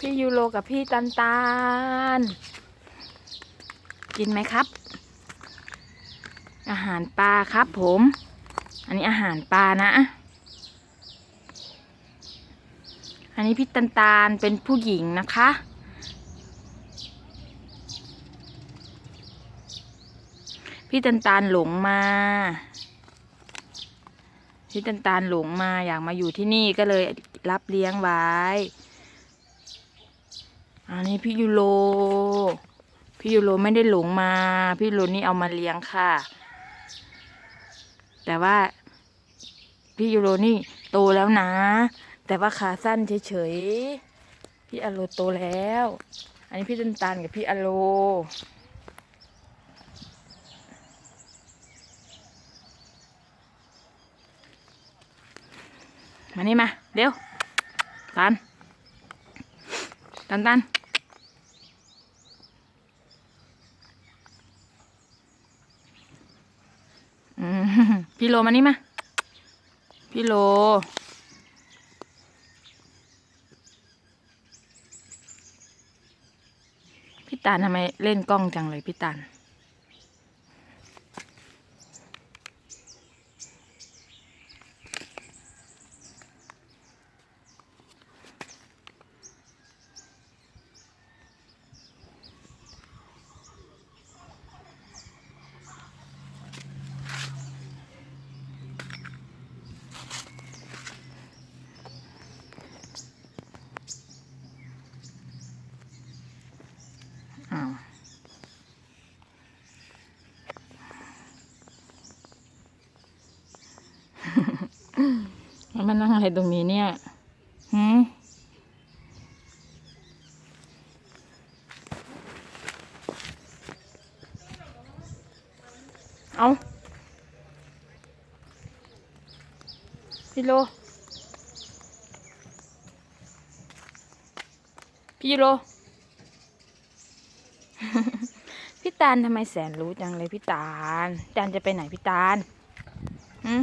พี่ยูโรกับพี่ตันตาลกินไหมครับ อาหารปลาครับผม อันนี้อาหารปลานะ อันนี้พี่ตันตาลเป็นผู้หญิงนะคะ พี่ตันตาลหลงมา พี่ตันตาลหลงมาอยากมาอยู่ที่นี่ก็เลยรับเลี้ยงไว้ อันนี้พี่ยูโร พี่ยูโรไม่ได้หลงมา พี่ยูโรนี่เอามาเลี้ยงค่ะ แต่ว่า พี่ยูโรนี่โตแล้วนะ แต่ว่าขาสั้นเฉยๆ พี่อโลโตแล้ว อันนี้พี่ตันตาลกับพี่อโลมานี่มาเร็วตันตันตัน พี่โลมานี่มา พี่โล พี่ตาลทำไมเล่นกล้องจังเลยพี่ตาล แล้วมันนั่งอะไรตรงนี้เนี่ยหืมเอาพี่โล พี่โล พี่ตาลทำไมแสนรู้จังเลยพี่ตาลตาลจะไปไหนพี่ตาลหืม